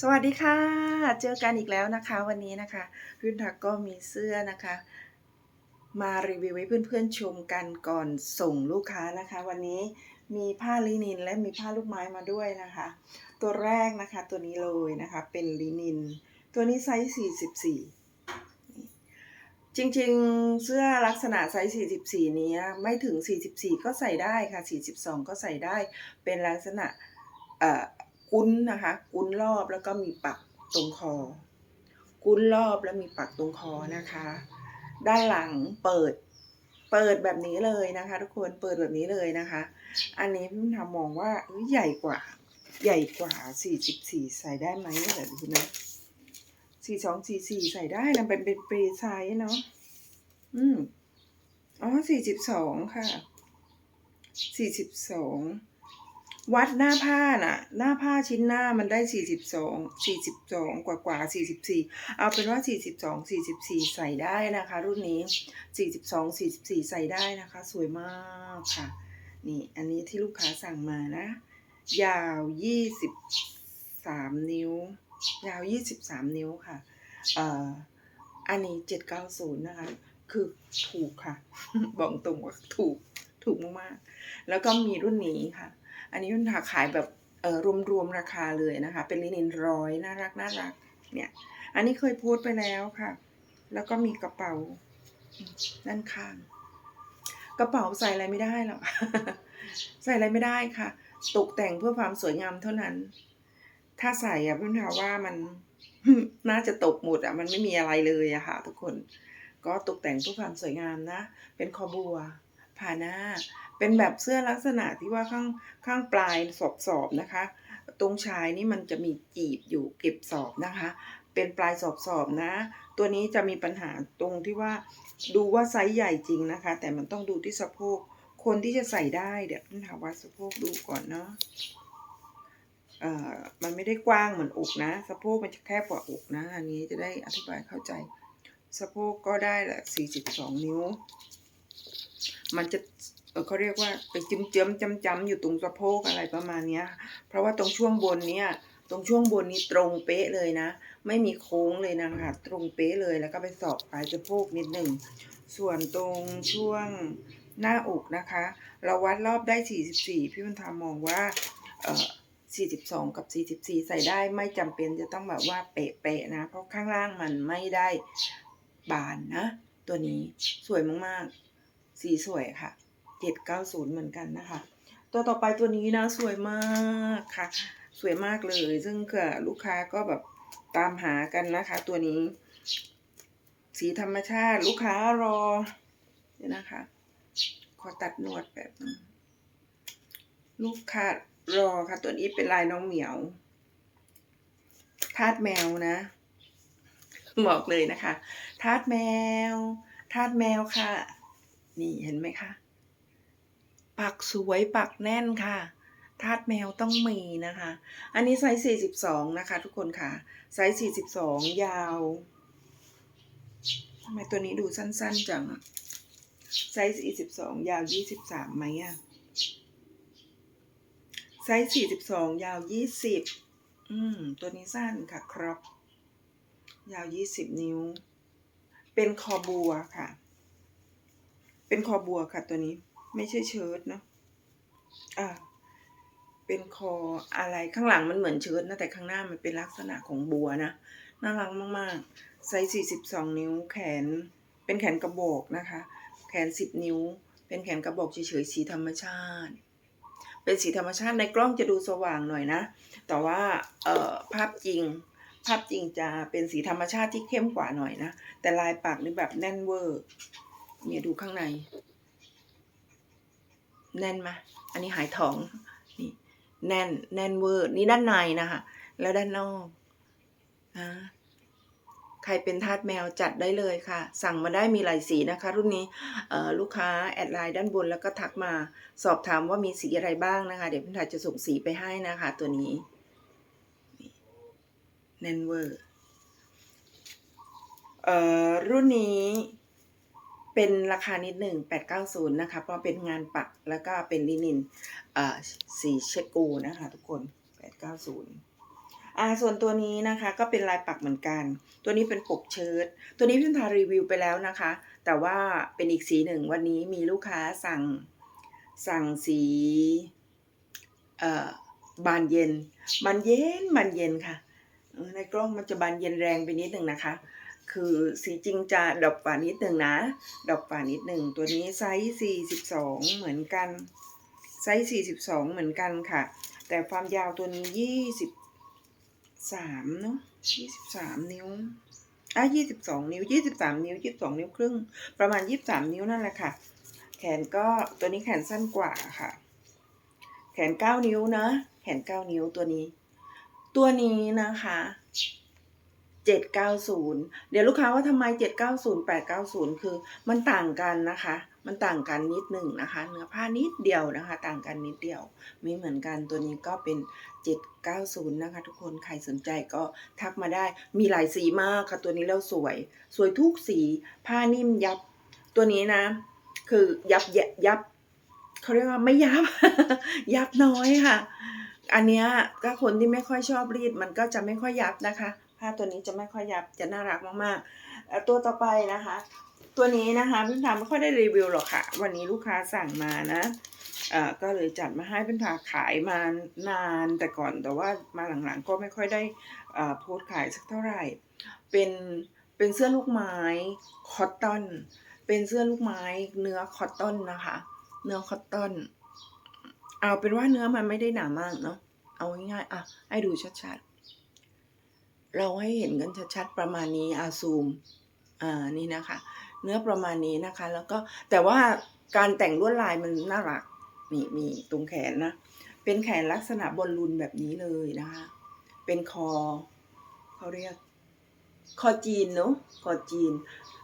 สวัสดีค่ะ เจอกันอีกแล้วนะคะ วันนี้นะคะพี่ทักก็มีเสื้อนะคะ มารีวิวให้เพื่อนๆชมกันก่อนส่งลูกค้านะคะ วันนี้มีผ้าลินินและมีผ้าลูกไม้มาด้วยนะคะ ตัวแรกนะคะตัวนี้เลยนะคะเป็นลินิน ตัวนี้ไซส์44จริงๆ เสื้อลักษณะไซส์ 44 นี้ไม่ถึง 44 ก็ใส่ได้ค่ะ 42 ก็ใส่ได้ เป็นลักษณะ กุ้นนะคะ กุ้นรอบแล้วก็มีปักตรงคอ กุ้นรอบแล้วมีปักตรงคอนะคะ ด้านหลังเปิด เปิดแบบนี้เลยนะคะ ทุกคนเปิดแบบนี้เลยนะคะ อันนี้พี่ทำมองว่าเอ้ยใหญ่กว่า ใหญ่กว่า 44 ใส่ได้ไหมเดี๋ยวดูนะสี่สองสี่สี่ใส่ได้นะเป็นเป็นเปรย์ไซส์เนาะอืมอ๋อสี่สิบสองค่ะสี่สิบสอง วัดหน้าผ้าน่ะ หน้าผ้าชิ้นหน้ามันได้สี่สิบสองสี่สิบสองกว่ากว่าสี่สิบสี่เอาเป็นว่าสี่สิบสองสี่สิบสี่ใส่ได้นะคะ รุ่นนี้สี่สิบสองสี่สิบสี่ใส่ได้นะคะ สวยมากค่ะ นี่อันนี้ที่ลูกค้าสั่งมานะ ยาวยี่สิบสามนิ้ว ยาว23นิ้วค่ะ เอ่ออันนี้790นะคะ คือถูกค่ะ บอกตรงว่าถูกถูกมากๆแล้วก็มีรุ่นนี้ค่ะ อันนี้รุ่นราขายแบบเอ่อรวมๆราคาเลยนะคะ เป็นลินินร้อยน่ารักน่ารักเนี่ย อันนี้เคยโพสต์ไปแล้วค่ะ แล้วก็มีกระเป๋าด้านข้าง กระเป๋าใส่อะไรไม่ได้หรอกใส่อะไรไม่ได้ค่ะ ตกแต่งเพื่อความสวยงามเท่านั้น ถ้าใส่อะพี่ถามว่ามันน่าจะตกหมดอะมันไม่มีอะไรเลยอะค่ะ ทุกคน ก็ตกแต่งเพื่อความสวยงามนะ เป็นคอบัวผ่าหน้า เป็นแบบเสื้อลักษณะที่ว่าข้างข้างปลายสอบสอบนะคะ ตรงชายนี่มันจะมีจีบอยู่เก็บสอบนะคะ เป็นปลายสอบสอบนะ ตัวนี้จะมีปัญหาตรงที่ว่าดูว่าไซส์ใหญ่จริงนะคะ แต่มันต้องดูที่สะโพกคนที่จะใส่ได้เดี๋ยวพี่ถาว่าสะโพกดูก่อนเนาะเอ่อมันไม่ได้กว้างเหมือนอกนะ สะโพกมันจะแคบกว่าอกนะ อันนี้จะได้อธิบายเข้าใจ สะโพกก็ได้แหละ 42 นิ้ว มันจะ เขาเรียกว่าไปจิ้มเจิ้มจำจำๆอยู่ตรงสะโพกอะไรประมาณเนี้ย เพราะว่าตรงช่วงบนเนี้ยตรงช่วงบนนี้ตรงเป๊ะเลยนะ ไม่มีโค้งเลยนะคะตรงเป๊ะเลยแล้วก็ไปสอบปลายสะโพกนิดหนึ่งส่วนตรงช่วงหน้าอกนะคะ เราวัดรอบได้ 44 พี่มันทามองว่าเอ่อ42 กับ 44 ใส่ได้ไม่จำเป็นจะต้องแบบว่าเป๊ะๆนะ เพราะข้างล่างมันไม่ได้บานนะ ตัวนี้สวยมากๆ สีสวยค่ะ 790 เหมือนกันนะคะ ตัวต่อไปตัวนี้นะสวยมากค่ะ สวยมากเลย ซึ่งเกิดลูกค้าก็แบบตามหากันนะคะ ตัวนี้ สีธรรมชาติลูกค้ารอเดี๋ยวนะคะ ขอตัดหนวดแบบนึงลูกค้ารอค่ะ ตัวนี้เป็นลายน้องเหมียวทาดแมวนะบอกเลยนะคะ ทาดแมว ทาดแมวค่ะ นี่เห็นไหมคะ ปักสวยปักแน่นค่ะทาดแมวต้องมีนะคะ อันนี้ไซส์42 นะคะ ทุกคนค่ะ ไซส์42 ยาวทำไมตัวนี้ดูสั้นๆจังไซส์42 ยาว 23ไหมอะไซส์42 ยาว 20 อืม ตัวนี้สั้นค่ะ ครอปยาว 20 นิ้ว เป็นคอบัวค่ะ เป็นคอบัวค่ะตัวนี้ ไม่ใช่เชิ้ตนะอ่าเป็นคออะไรข้างหลังมันเหมือนเชิ้ตนะแต่ข้างหน้ามันเป็นลักษณะของบัวนะน่ารักมากๆไซส์42 นิ้วแขน เป็นแขนกระบอกนะคะ แขน 10 นิ้ว เป็นแขนกระบอกเฉยๆสีธรรมชาติ เป็นสีธรรมชาติในกล้องจะดูสว่างหน่อยนะ แต่ว่าเอ่อภาพจริงภาพจริงจะเป็นสีธรรมชาติที่เข้มกว่าหน่อยนะ แต่ลายปักนี่แบบแน่นเวอร์ เนี่ยดูข้างใน แน่นไหมอันนี้หายท้องนี่แน่นแน่นเวอร์นี่ด้านในนะคะแล้วด้านนอกนะใครเป็นทาสแมวจัดได้เลยค่ะ สั่งมาได้มีหลายสีนะคะ รุ่นนี้ลูกค้าแอดไลน์ด้านบนแล้วก็ทักมาสอบถามว่ามีสีอะไรบ้างนะคะ เดี๋ยวพี่ถ่ายจะส่งสีไปให้นะคะ ตัวนี้แน่นเวอร์รุ่นนี้ เป็นราคานิดหนึ่ง890 นะคะ เพราะเป็นงานปักแล้วก็เป็นลินินอ่อสีเชกูนะคะทุกคน 890อ่าส่วนตัวนี้นะคะก็เป็นลายปักเหมือนกัน ตัวนี้เป็นปกเชิ้ต ตัวนี้พี่ทารีวิวไปแล้วนะคะ แต่ว่าเป็นอีกสีหนึ่งวันนี้มีลูกค้าสั่งสั่งสีเอ่อบานเย็น บานเย็น บานเย็นค่ะ ในกล้องมันจะบานเย็นแรงไปนิดหนึ่งนะคะ คือสีจริงจะดอกกว่านิดหนึ่งนะ ดอกกว่านิดหนึ่งตัวนี้ไซส์42 เหมือนกัน ไซส์42 เหมือนกันค่ะ แต่ความยาวตัวนี้ 23เนาะ23 นิ้วอะ22 นิ้ว 23 นิ้ว 22 นิ้วครึ่ง ประมาณ 23 นิ้วนั่นแหละค่ะ แขนก็ตัวนี้แขนสั้นกว่าค่ะ แขน 9 นิ้วนะ แขน 9 นิ้วตัวนี้ ตัวนี้นะคะ 790 เดี๋ยวลูกค้าว่าทำไม 790 890 คือมันต่างกันนะคะ มันต่างกันนิดหนึ่งนะคะ เนื้อผ้านิดเดียวนะคะ ต่างกันนิดเดียวไม่เหมือนกันตัวนี้ก็เป็น 790 นะคะ ทุกคนใครสนใจก็ทักมาได้มีหลายสีมากค่ะตัวนี้แล้วสวย สวยทุกสีผ้านิ่มยับตัวนี้นะ คือยับยะยับเขาเรียกว่าไม่ยับ ยับน้อยค่ะ อันเนี้ยถ้าคนที่ไม่ค่อยชอบรีดมันก็จะไม่ค่อยยับนะคะ ผ้าตัวนี้จะไม่ค่อยยับจะน่ารักมากๆ ตัวต่อไปนะคะ ตัวนี้นะคะพี่พาไม่ค่อยได้รีวิวหรอกค่ะ วันนี้ลูกค้าสั่งมานะก็เลยจัดมาให้เป็นพาขายมานานแต่ก่อนแต่ว่ามาหลังๆก็ไม่ค่อยได้โพสขายสักเท่าไหร่ เป็นเป็นเสื้อลูกไม้คอตตอน เป็นเสื้อลูกไม้เนื้อคอตตอนนะคะ เนื้อคอตตอน เอาเป็นว่าเนื้อมันไม่ได้หนามากเนาะเอาง่ายๆอะให้ดูชัดๆ เราให้เห็นกันชัดๆประมาณนี้อาซูมอ่านี่นะคะ เนื้อประมาณนี้นะคะ แล้วก็แต่ว่าการแต่งลวดลายมันน่ารักนี่มีตรงแขนนะ เป็นแขนลักษณะบอลลูนแบบนี้เลยนะคะ เป็นคอเขาเรียกคอจีนเนาะคอจีน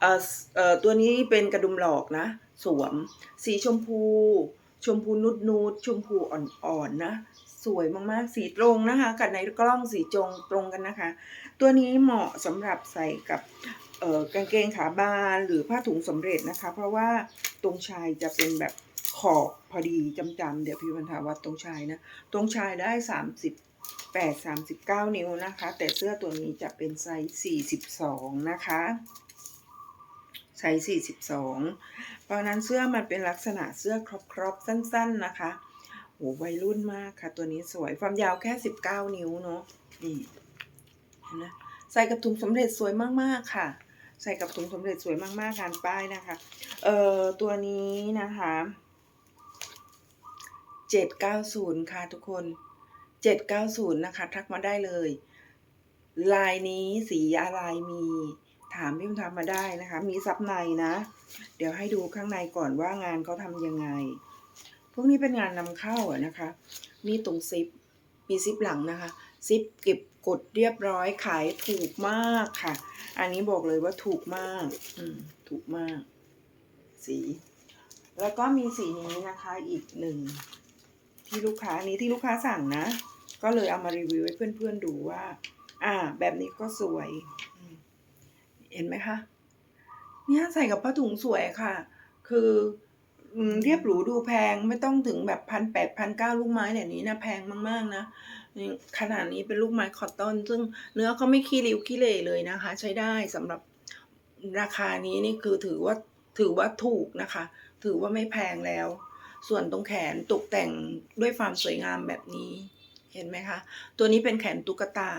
เอ่อเอ่อตัวนี้เป็นกระดุมหลอกนะ สวม สีชมพู ชมพูนุดนูดๆชมพูอ่อนๆนะ สวยมากๆ สีตรงนะคะ กับในกล้องสีจงตรงกันนะคะ ตัวนี้เหมาะสำหรับใส่กับกางเกงขาบานหรือผ้าถุงสำเร็จนะคะ เพราะว่าตรงชายจะเป็นแบบขอบพอดีจำๆเดี๋ยวพี่บรรทาวัดตรงชายนะ ตรงชายได้ 38 39 นิ้วนะคะ แต่เสื้อตัวนี้จะเป็นไซส์42 นะคะไซส์42 เพราะฉะนั้นเสื้อมันเป็นลักษณะเสื้อครอบๆสั้น ๆนะคะ โหวัยรุ่นมากค่ะ ตัวนี้สวย ความยาวแค่19นิ้วเนาะนี่เห็นไหมใส่กับถุงสำเร็จสวยมากๆค่ะ ใส่กับถุงสำเร็จสวยมากๆงานป้ายนะคะ เอ่อตัวนี้นะคะ790ค่ะทุกคน790นะคะ ทักมาได้เลย ลายนี้สีอะไรมีถามพี่มทำมาได้นะคะ มีซับในนะ เดี๋ยวให้ดูข้างในก่อนว่างานเขาทำยังไง พวกนี้เป็นงานนำเข้าอะนะคะ นี่ตรงซิป มีซิปหลังนะคะ ซิปเก็บกดเรียบร้อยขายถูกมากค่ะ อันนี้บอกเลยว่าถูกมาก อืมถูกมาก สี แล้วก็มีสีนี้นะคะอีกหนึ่ง ที่ลูกค้านี้ที่ลูกค้าสั่งนะ ก็เลยเอามารีวิวให้เพื่อนๆดูว่า อ่า แบบนี้ก็สวย เห็นไหมคะ เนี่ยใส่กับผ้าถุงสวยค่ะ คือ เรียบหรูดูแพงไม่ต้องถึงแบบพันแปดพันเก้าลูกไม้แบบนี้นะแพงมากๆนะนี่ขนาดนี้เป็นลูกไม้คอตตอน ซึ่งเนื้อเขาไม่ขี้ริ้วขี้เหร่เลยนะคะ ใช้ได้สำหรับราคานี้นี่คือถือว่าถือว่าถูกนะคะ ถือว่าไม่แพงแล้ว ส่วนตรงแขนตกแต่งด้วยความสวยงามแบบนี้ เห็นไหมคะ ตัวนี้เป็นแขนตุ๊กตา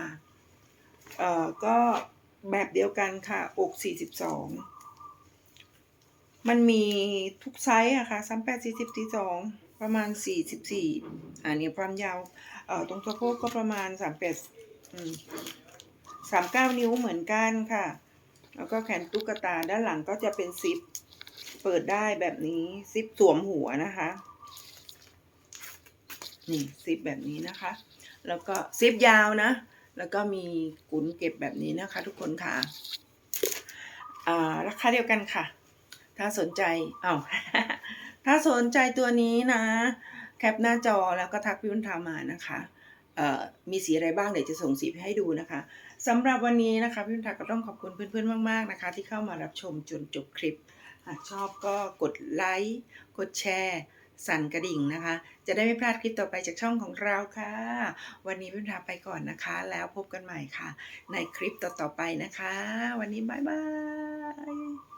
เอ่อก็แบบเดียวกันค่ะอก 42 มันมีทุกไซส์อะค่ะ38 40 42ประมาณ44อันนี้ความยาวเอ่อตรงสะโพกก็ประมาณ38อืม39นิ้วเหมือนกันค่ะ แล้วก็แขนตุ๊กตาด้านหลังก็จะเป็นซิป เปิดได้แบบนี้ ซิปสวมหัวนะคะ นี่ซิปแบบนี้นะคะ แล้วก็ซิปยาวนะ แล้วก็มีกุนเก็บแบบนี้นะคะ ทุกคนค่ะ อ่าราคาเดียวกันค่ะ ถ้าสนใจเอา้าถ้าสนใจตัวนี้นะ แคปหน้าจอแล้วก็ทักพี่วุ้นทามานะคะเอ่อมีสีอะไรบ้างเดี๋ยวจะส่งสีไปให้ดูนะคะสำหรับวันนี้นะคะพี่วุ้นทาก็ต้องขอบคุณเพื่อนๆมากๆนะคะ ที่เข้ามารับชมจนจบคลิปชอบก็กดไลค์กดแชร์ สั่นกระดิ่งนะคะ จะได้ไม่พลาดคลิปต่อไปจากช่องของเราค่ะ วันนี้เป็นลาไปก่อนนะคะ แล้วพบกันใหม่ค่ะ ในคลิปต่อๆไปนะคะ วันนี้บ๊ายบาย